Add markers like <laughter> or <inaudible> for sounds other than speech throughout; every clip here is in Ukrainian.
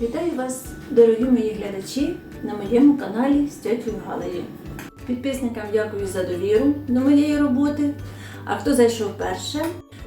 Вітаю вас, дорогі мої глядачі, на моєму каналі з тьотю Галею. Підписникам дякую за довіру до моєї роботи. А хто зайшов перше,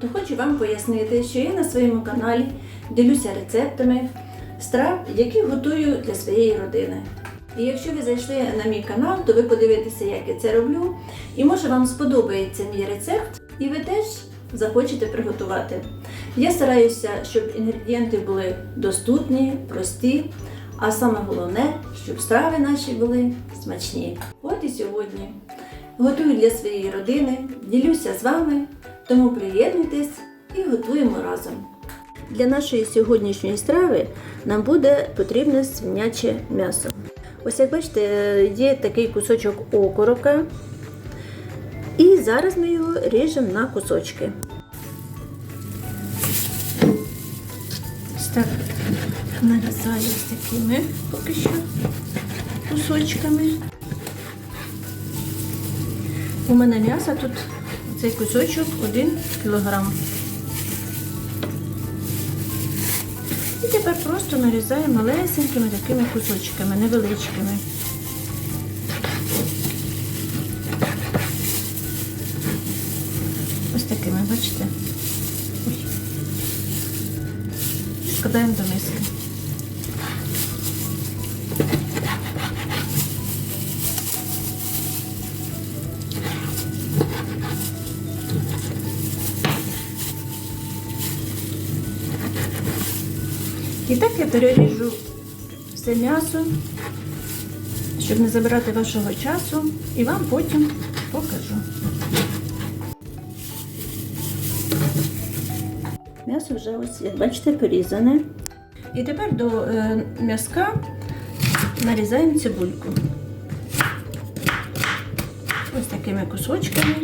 то хочу вам пояснити, що я на своєму каналі ділюся рецептами страв, які готую для своєї родини. І якщо ви зайшли на мій канал, то ви подивитеся, як я це роблю, і може вам сподобається мій рецепт, і ви теж захочете приготувати. Я стараюся, щоб інгредієнти були доступні, прості, а саме головне, щоб страви наші були смачні. От і сьогодні готую для своєї родини, ділюся з вами, тому приєднуйтесь і готуємо разом. Для нашої сьогоднішньої страви нам буде потрібне свиняче м'ясо. Ось як бачите, є такий кусочок окорока. І зараз ми його ріжемо на кусочки. Так нарізаю ось такими поки що кусочками. У мене м'яса тут цей кусочок 1 кілограм. І тепер просто нарізаю малесенькими такими кусочками, невеличкими. Ось такими, бачите? Складаємо до миски. І так я переріжу все м'ясо, щоб не забирати вашого часу, і вам потім покажу. М'ясо вже ось, як бачите, порізане. І тепер до е, м'язка нарізаємо цибульку. Ось такими кусочками.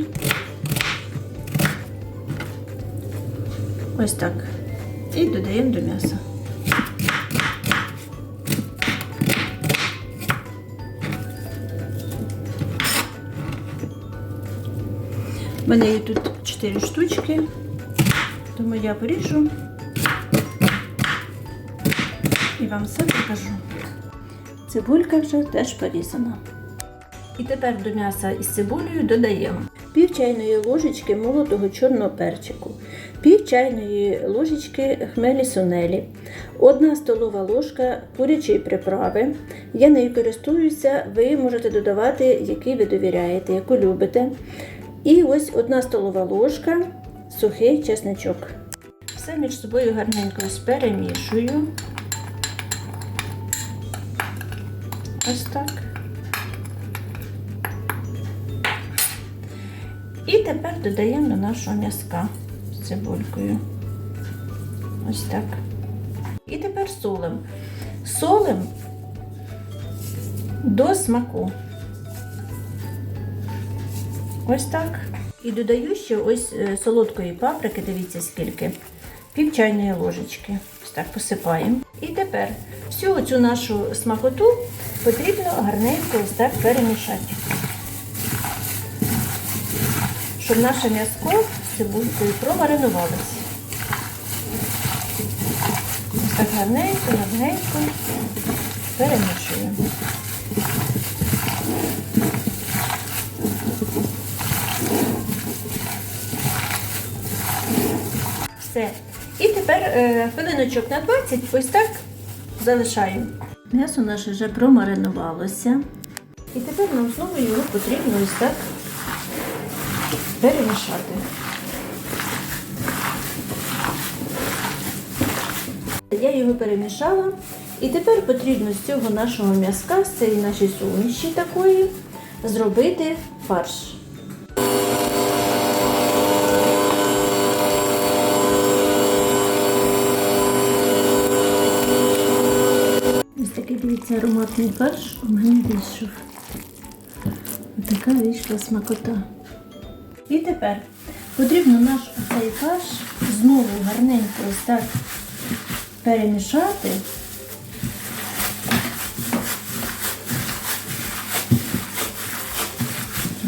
Ось так. І додаємо до м'яса. У мене є тут 4 штучки, тому я поріжу і вам все покажу. Цибулька вже теж порізана. І тепер до м'яса із цибулею додаємо пів чайної ложечки молотого чорного перчику, пів чайної ложечки хмелі сунелі, одна столова ложка курячої приправи. Я нею користуюся, ви можете додавати, який ви довіряєте, яку любите. І ось одна столова ложка сухий чесничок. Все між собою гарненько перемішую. Ось так. І тепер додаємо до нашого м'язка з цибулькою. Ось так. І тепер солим. Солим до смаку. Ось так. І додаю ще ось е, солодкої паприки, дивіться скільки, пів чайної ложечки. Ось так посипаємо. І тепер всю цю нашу смакоту потрібно гарненько ось так перемішати. Щоб наше м'язко цибулькою промаринувалося. Ось так гарненько, гарненько перемішуємо. Все. І тепер е, хвилиночок на 20 ось так залишаємо. М'ясо наше вже промаринувалося. І тепер нам знову його потрібно ось так перемішати. Я його перемішала. І тепер потрібно з цього нашого м'язка, з цієї нашої суміші такої, зробити фарш. Ось такий дивіться ароматний фарш у мене вийшов. Ось така вийшла смакота. І тепер потрібно наш цей фарш знову гарненько ось так перемішати.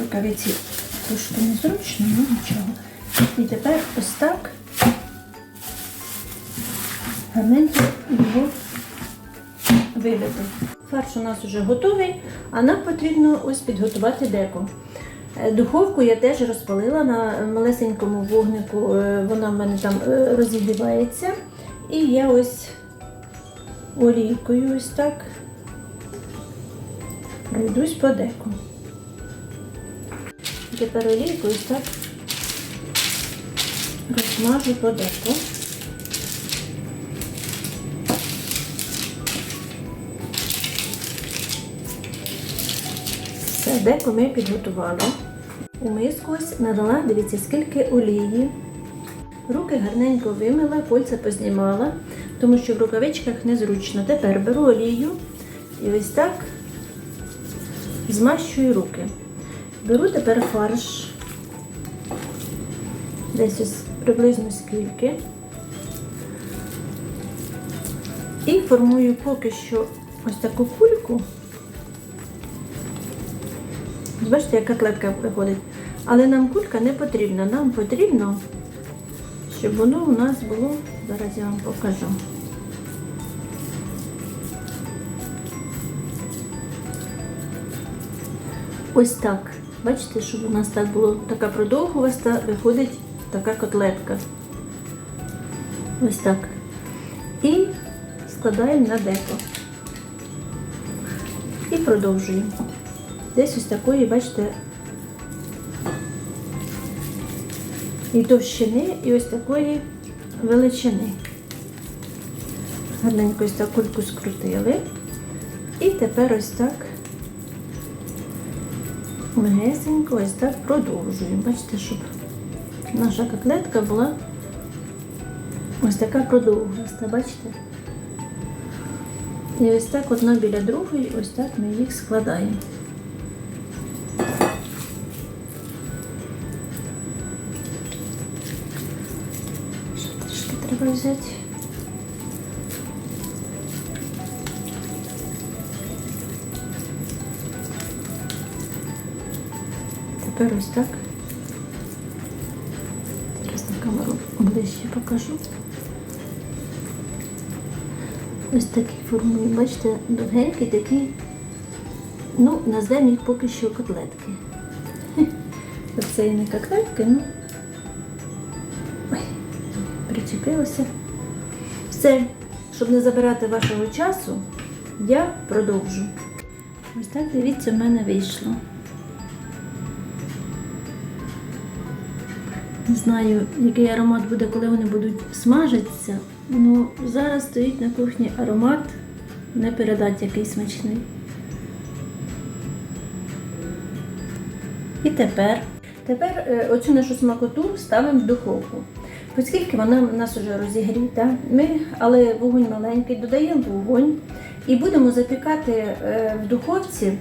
Рукавиці трошки незручно, ну нічого. І тепер ось так гарненько його вибити. Фарш у нас вже готовий, а нам потрібно ось підготувати деко. Е, Духовку я теж розпалила на малесенькому вогнику, е, вона в мене там е, розігрівається. І я ось олійкою ось так пройдусь по деку. Тепер олійкою ось так розмажу по деку. Деко ми підготували. У миску ось надала, дивіться, скільки олії. Руки гарненько вимила, кольця познімала, тому що в рукавичках незручно. Тепер беру олію і ось так змащую руки. Беру тепер фарш. Десь ось приблизно скільки. І формую поки що ось таку кульку. Бачите, яка клетка виходить. Але нам кулька не потрібна. Нам потрібно, щоб воно у нас було, зараз я вам покажу. Ось так. Бачите, щоб у нас так було така продовгуваста, виходить така котлетка. Ось так. І складаємо на деко. І продовжуємо. Десь ось такої, бачите, і товщини, і ось такої величини. Гарненько ось так кульку скрутили. І тепер ось так легесенько ось так продовжуємо. Бачите, щоб наша котлетка була ось така продовгаста, бачите? І ось так одна біля другої, ось так ми їх складаємо. Ще треба взяти. Тепер ось так. Зараз на камеру ближче покажу. Ось такі формує, бачите, довгенькі такі, ну, назвемо їх поки що котлетки. <laughs> Оце і не котлетки, ну. Ой. Все, щоб не забирати вашого часу, я продовжу. Ось так, дивіться, в мене вийшло. Не знаю, який аромат буде, коли вони будуть смажитися. Ну, зараз стоїть на кухні аромат, не передать який смачний. І тепер, тепер е, оцю нашу смакоту ставимо в духовку. Оскільки вона в нас вже розігріта, ми, але вогонь маленький, додаємо вогонь і будемо запікати е, в духовці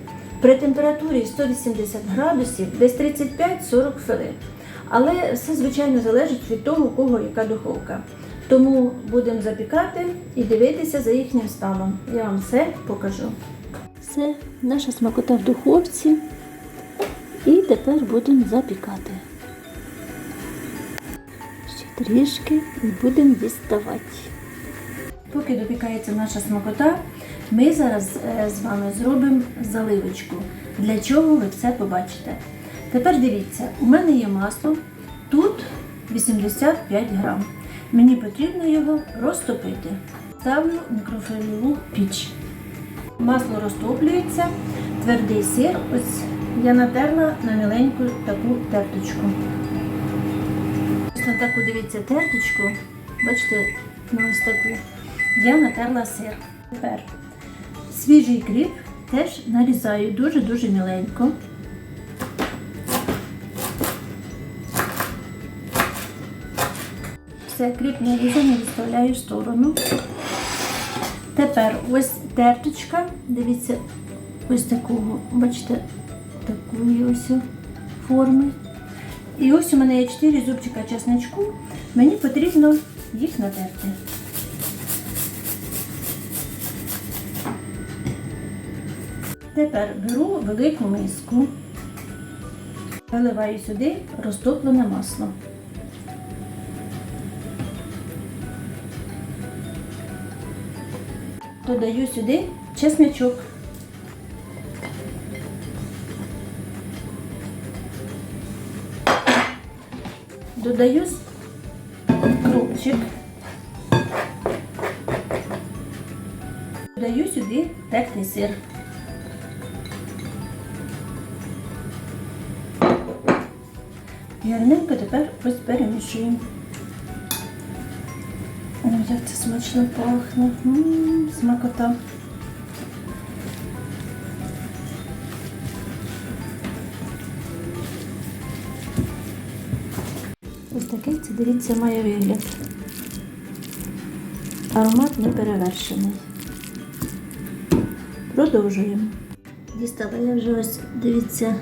при температурі 180 градусів десь 35-40 хвилин. Але все, звичайно, залежить від того, у кого яка духовка. Тому будемо запікати і дивитися за їхнім станом. Я вам все покажу. Все, наша смакота в духовці. І тепер будемо запікати. Трішки і будемо діставати. Поки допікається наша смакота, ми зараз е, з вами зробимо заливочку. Для чого ви все побачите. Тепер дивіться, у мене є масло, тут 85 грам. Мені потрібно його розтопити. Ставлю в піч. Масло розтоплюється, твердий сир. Ось я натерла на міленьку таку терточку. На таку дивіться терточку. Бачите, на ось таку. Я натерла сир. Тепер свіжий кріп теж нарізаю дуже-дуже міленько. Все кріп нарізаний відставляю в сторону. Тепер ось терточка, дивіться, ось такого, бачите, такої ось форми. І ось у мене є 4 зубчика чесночку, мені потрібно їх натерти. Тепер беру велику миску, виливаю сюди розтоплене масло. додаю сюди чесничок. Додаю крупчик. Додаю сюди тертий сир. Гарненько тепер ось перемішуємо. Як це смачно пахне. Смакота. Ось такий це, дивіться, має вигляд. Аромат не перевершений. Продовжуємо. Дістала я вже ось, дивіться,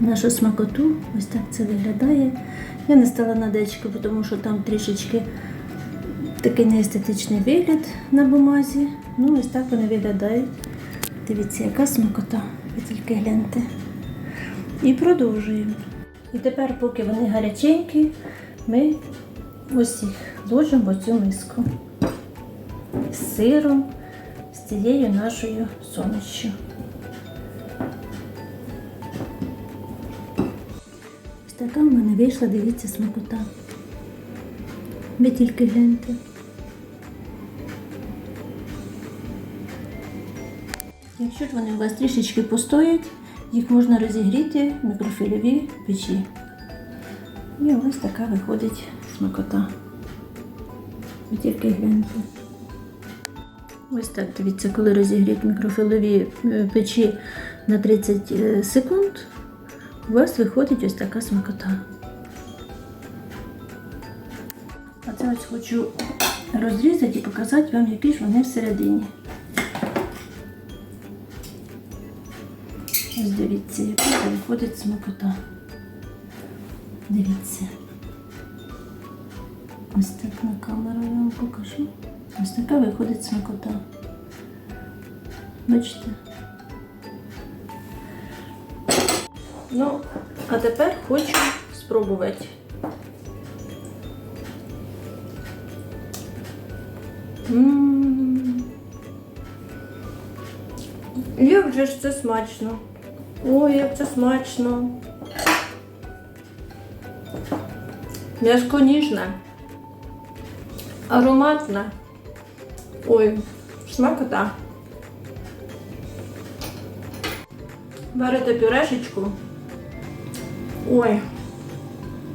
нашу смакоту. Ось так це виглядає. Я не стала на дечку, тому що там трішечки такий неестетичний вигляд на бумазі. Ну, ось так вони виглядають. Дивіться, яка смакота. Ви тільки гляньте. І продовжуємо. І тепер, поки вони гаряченькі, ми ось їх ложимо в цю миску з сиром, з цією нашою сумішю. Ось така в мене вийшла, дивіться, смакота. Ви тільки гляньте. Якщо вони у вас трішечки постоять, їх можна розігріти в мікрофільовій печі. І ось така виходить смакота. Ви тільки гляньте. Ось так, дивіться, коли розігріти мікрофілові е, печі на 30 е, секунд, у вас виходить ось така смакота. А це ось хочу розрізати і показати вам, які ж вони всередині. Ось дивіться, яка виходить смакота. Дивіться. Ось так на камеру я вам покажу. Ось така виходить смакота. Бачите? Ну, а тепер хочу спробувати. Як же ж це смачно. Ой, як це смачно. М'яско ніжне. Ароматне. Ой, смакота. Варите пюрешечку. Ой.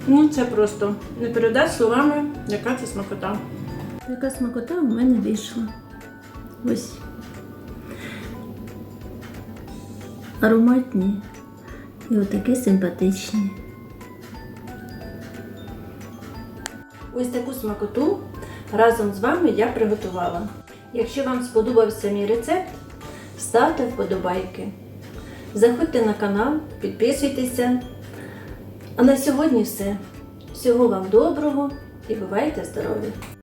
Ну, це просто не передати словами, яка це смакота. Така смакота у мене вийшла. Ось. Ароматні і отакі симпатичні. Ось таку смакоту разом з вами я приготувала. Якщо вам сподобався мій рецепт, ставте вподобайки. Заходьте на канал, підписуйтеся. А на сьогодні все. Всього вам доброго і бувайте здорові!